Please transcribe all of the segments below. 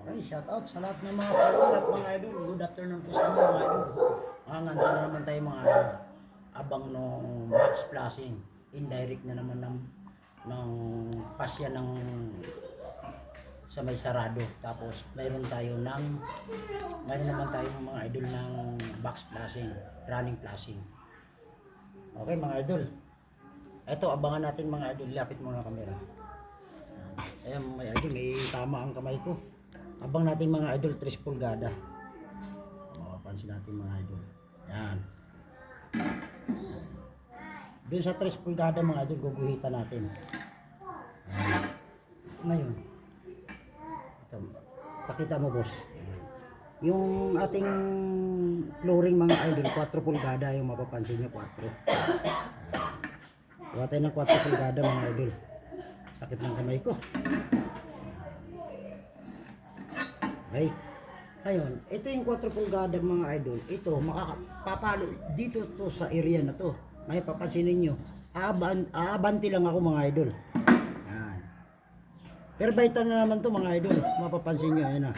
Okay, shout out sa lahat ng mga follower at mga idol. Good afternoon po sa inyo mga idol. Ah, nandito na naman tayo mga idol. Abang no max flashing. Indirect na naman ng ng pasya ng sa may sarado. Tapos mayroon tayo ng mayroon naman tayo ng mga idol ng box flashing, running flashing. Okay mga idol. Ito abangan natin mga idol. Lapit mo na kamera. Ayan may idol, may tama ang kamay ko. Abang natin mga idol, 3 pulgada. Makapansin natin mga idol. Yan. Doon sa 3 pulgada mga idol, guguhitan natin. Yan. Ngayon. Pakita mo boss. Yan. Yung ating flooring mga idol, 4 pulgada yung mapapansin nyo, 4. Kuha tayo ng 4 pulgada mga idol. Sakit ng kamay ko. Okay. Ayun, ito yung 4 pulgada mga idol. Ito, makakapapalo dito to sa area na to. Ngayon, papansinin nyo, aaban, aabanti lang ako mga idol. Yan. Pero baitan na naman to mga idol. Mapapansin nyo, ayan na.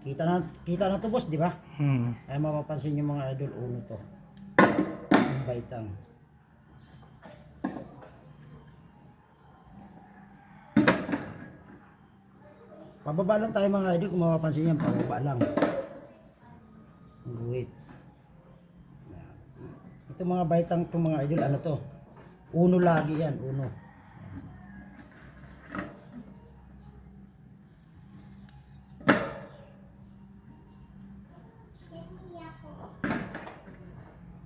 Kita na, kita na to boss, di ba? Hmm. Ay mapapansin nyo mga idol, uno to. Baitang. Pababa lang tayo mga idol, kung mapapansin yan, pababa lang. Wait. Ito mga baitang to mga idol, ano to? Uno lagi yan, uno.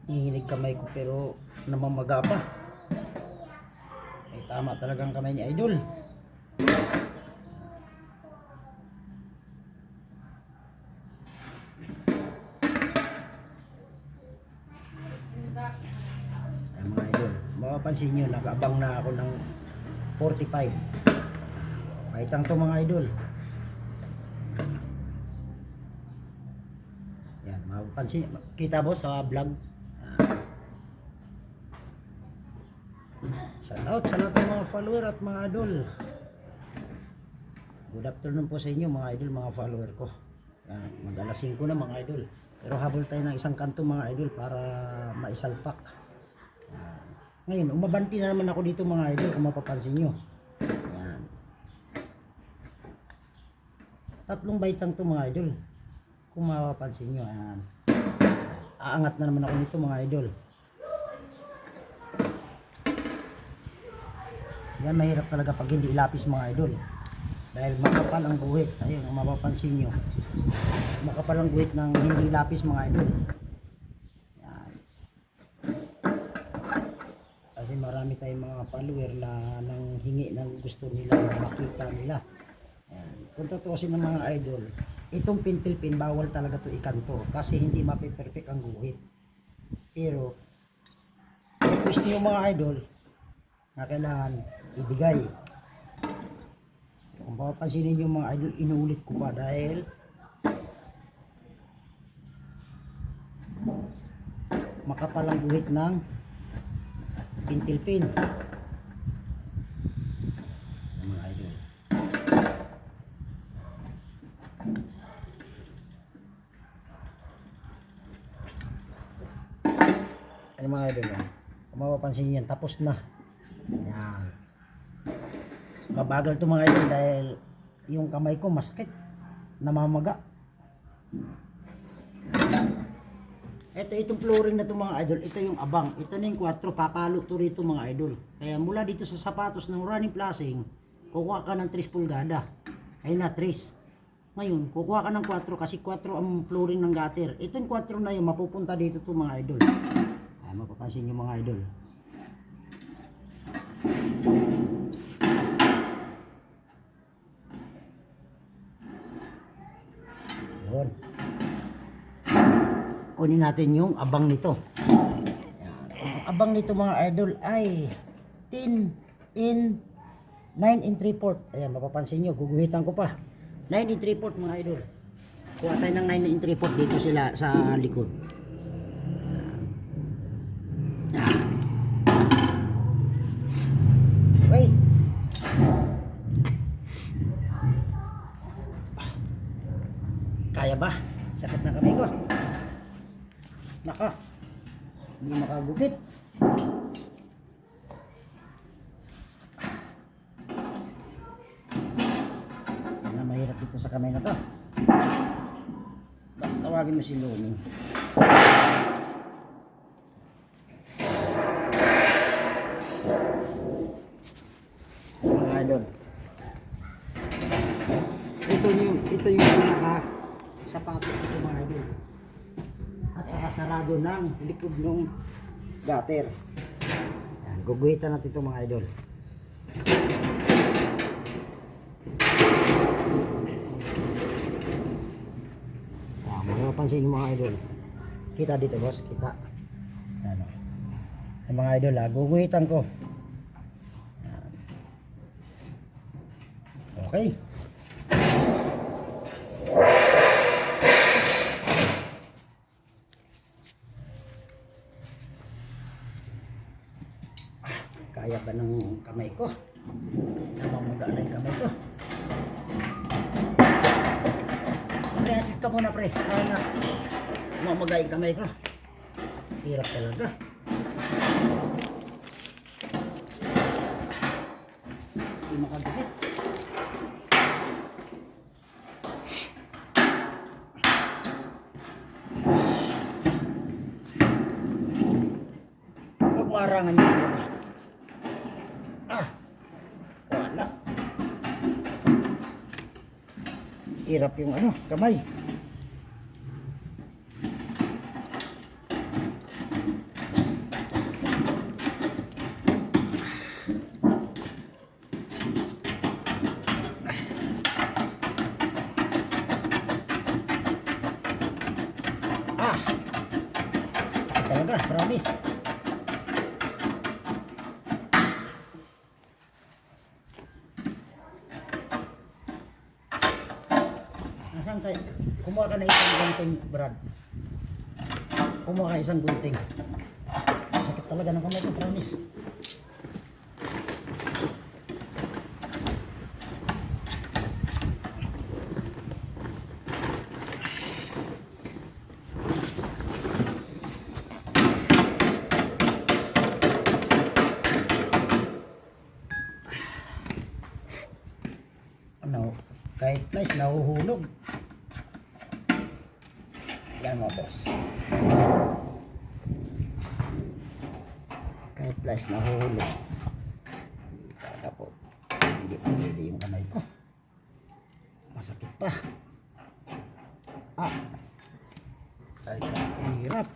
Nanginginig kamay ko pero namamaga pa. Ay tama talagang kamay ni Idol. Ay mga idol, mapapansin nyo, nakaabang na ako ng 45. Baitang to mga idol. Yan, mapapansin. Kita mo sa vlog? Ah. Shout out sa lahat ng mga follower at mga idol. Good afternoon po sa inyo mga idol, mga follower ko. Yan, mag-alas 5 na mga idol. Pero habol tayo ng isang kanto mga idol para maisalpak. Yan. Ngayon, umabanti na naman ako dito mga idol kung mapapansin nyo. Yan. Tatlong baitang to mga idol. Kung mapapansin nyo. Yan. Aangat na naman ako nito mga idol. Yan mahirap talaga pag hindi ilapis mga idol. Dahil makapal ang guhit. Ayun, ang mapapansin nyo. Makapal ang guhit ng hindi lapis mga idol. Yan. Kasi marami tayong mga follower na nang hingi ng gusto nila makita nila. Yan. Kung tutusin ng mga idol, itong pintil pin bawal talaga to ikanto kasi hindi mapiperfect ang guhit. Pero request niyo mga idol na kailangan ibigay. Kung papansinin niyo mga idol, inuulit ko pa dahil makapal ang guhit ng pintil pin. Yan, Mga idol. Ano mga idol yan? Kung mapapansin yan, tapos na. Yan. Mabagal to mga idol dahil yung kamay ko masakit. Namamaga. Ito, itong flooring na to mga idol, ito yung abang. Ito na yung 4, papalo to rito mga idol. Kaya mula dito sa sapatos ng running flashing, kukuha ka ng 3 pulgada. Ayun na, 3. Ngayon, kukuha ka ng 4 kasi 4 ang flooring ng gutter. Itong 4 na yun, mapupunta dito to mga idol. Ay, mapapansin nyo mga idol. kunin natin yung abang nito. Ang abang nito mga idol ay 10 in 9 and 3 port. Ayan, mapapansin nyo, guguhitan ko pa. 9 and 3 port mga idol. Kuha tayo ng 9 and 3 port dito sila sa likod. Okay. Kaya ba? Hindi makagupit. Na mahirap dito sa kamay na to. Tawagin mo si Luming. Mga idol. Ito yung ito yung pinaka sapatos ito mga idol. At saka sarado ng likod ng gutter. Yan, guguhitan natin ito mga idol. Ah, mapapansin yung mga idol. Kita dito boss, kita. Ano. Yung mga idol ha, guguhitan ko. Yan. Okay. Kaya ba ng kamay ko? Namamaga na yung kamay ko. Pre, assist ka muna pre. Kaya nga. Namamaga yung kamay ko. Hirap talaga. Hindi makagupit. Huwag marangan niyo. Ah, wala. Hirap yung ano, kamay. Ah, sakit talaga, promise. Nasaan tayo? Kumuha ka na isang gunting, Brad. Kumuha ka isang gunting. Sakit talaga ng kamay ko, promise. Ano, kahit nice, nahuhulog. Yan mga boss. Kahit flash nahuhulog. Hindi talaga po. Hindi pa pwede yung kamay ko. Masakit pa. Ah. Kahit sa hirap.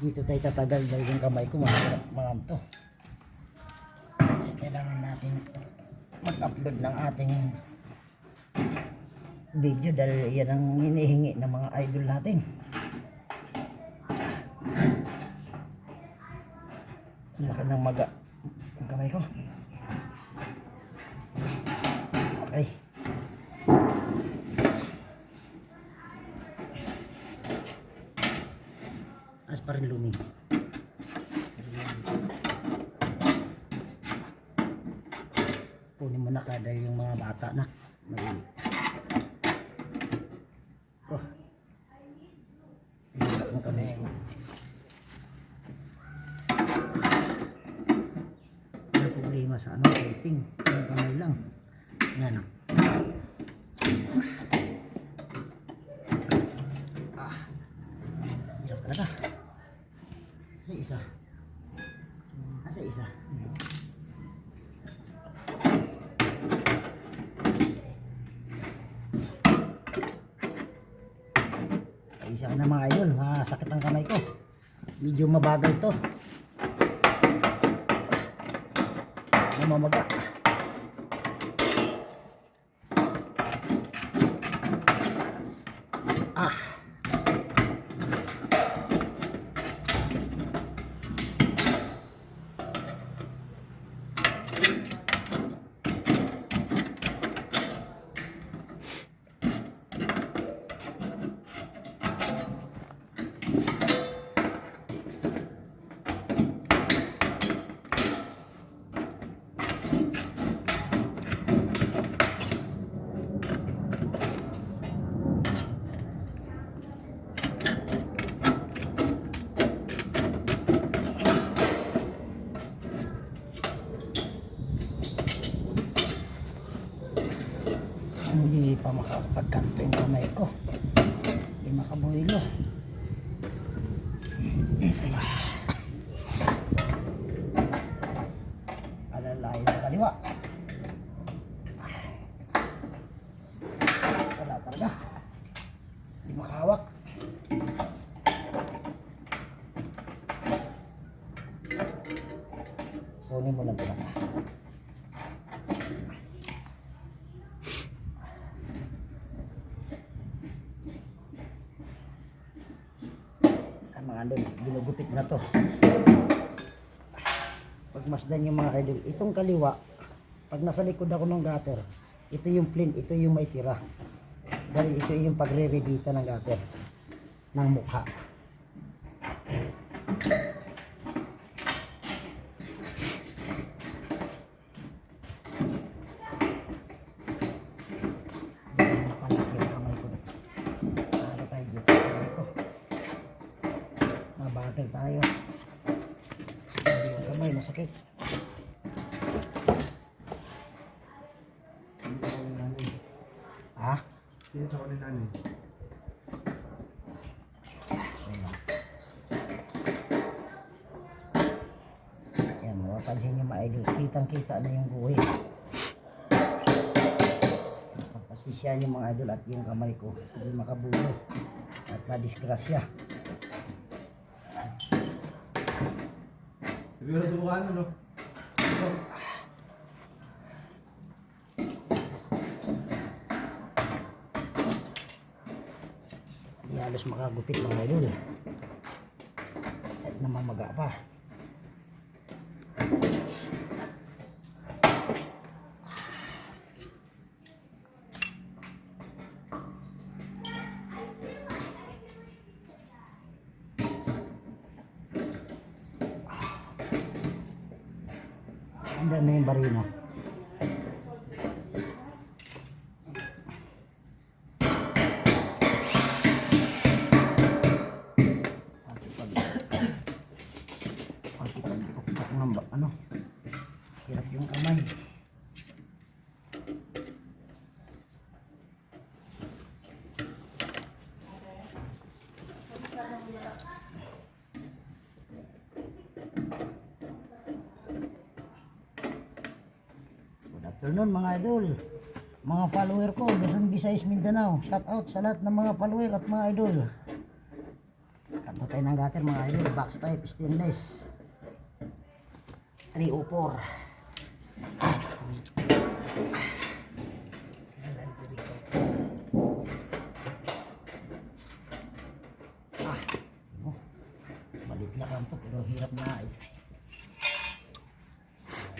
dito tayo tatagal dahil yung kamay ko mahirap manganto kailangan natin mag-upload ng ating video dahil yan ang hinihingi ng mga idol natin. Laki ng maga. Ang kamay ko okay as pa rin luming kunin mo na ka dahil yung mga bata na may oh hirap ng kamay ko may problema sa ano coating yung kamay lang. Yan. Ah. Hirap talaga. Sa isa. Ah sa isa. Isa na mga idol, ko. Medyo mabagal to. Namamaga. Alalayan sa kaliwa. Wala talaga. Hindi makahawak. Kunin mo lang talaga. Ang mga idol, ginugupit na to. Pagmasdan yung mga idol, itong kaliwa, pag nasa likod ako ng gutter, ito yung plain, ito yung may tira. Dahil ito yung pagre-rebita ng gutter ng mukha. Palaki yung kamay ko. Para tayo dito. Kamay ko. Mabagal tayo. Ay, Yung kamay, masakit. Hindi sa ni nanay. Ha? Hindi sa ni nanay. Wala. Yan, mapapansin nyo mga idol. Kitang-kita na yung guhit. Pagpasisyan yung mga idol at yung kamay ko. Hindi makabulo. At na-disgrasya. Siguro subukan mo, Hindi makagupit mga idol. At namamaga pa. Ang dami yung barina. Pati pag pati pag bukbak ng ba- ano hirap yung kamay Good afternoon mga idol mga follower ko Luzon, Visayas, Mindanao shout out sa lahat ng mga follower at mga idol Kanto tayo ng gutter mga idol, box type, stainless. 304. Ah, oh, balit lang kanto pero hirap na eh.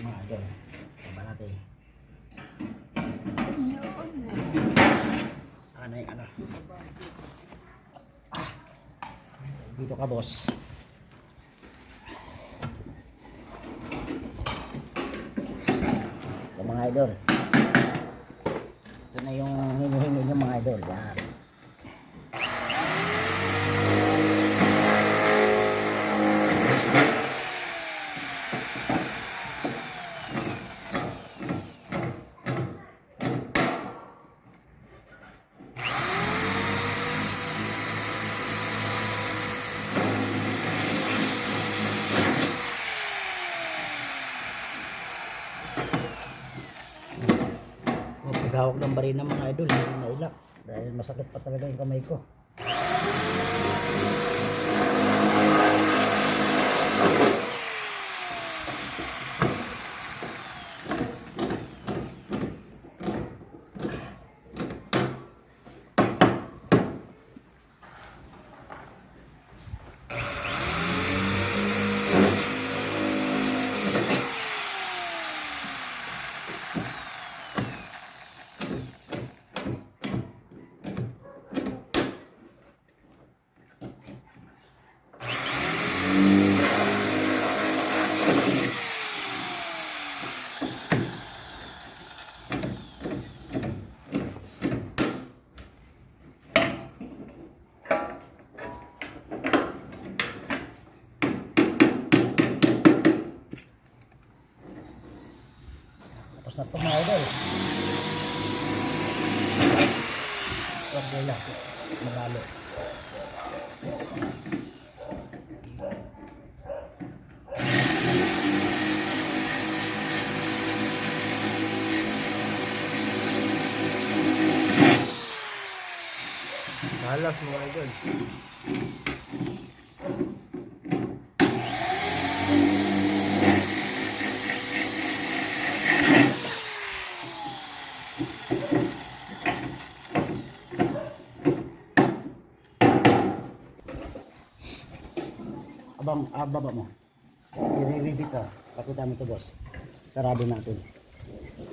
Mga idol, taba natin. Sana yung ano. Dito ka, boss. Ito mga idol. Ito na yung hinihingi nyo mga idol. Yan. Paghawak ng bari ng mga idol, hindi mailak. Dahil masakit pa talaga yung kamay ko. Tapos na ito mga idol. Pagdala. Magalo. Malas mga idol. Abang, ah, baba mo. I-repeat ka. Pakita mo ito, boss. Sarado natin.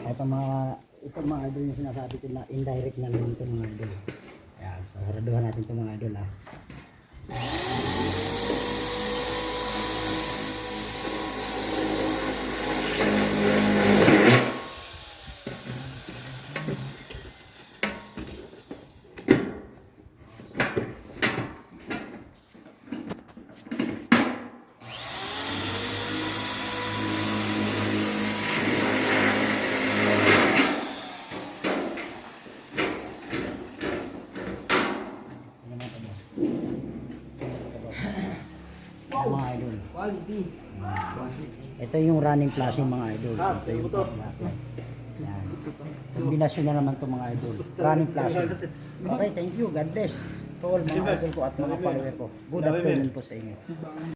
Ito mga, ito mga idol yung sinasabi ko na indirect na naman ito mga idol. Ayan, sasaraduhan natin ito mga idol ha. Ano naman ito, boss? Ito, boss. Ayan, mga idol. Quality. Ito yung running flashing mga idol. Ito yung flashing. Yan. Kombinasyon na naman ito mga idol. Running flashing. Okay, thank you. God bless. To all mga idol ko at mga follower ko. Good afternoon po sa inyo.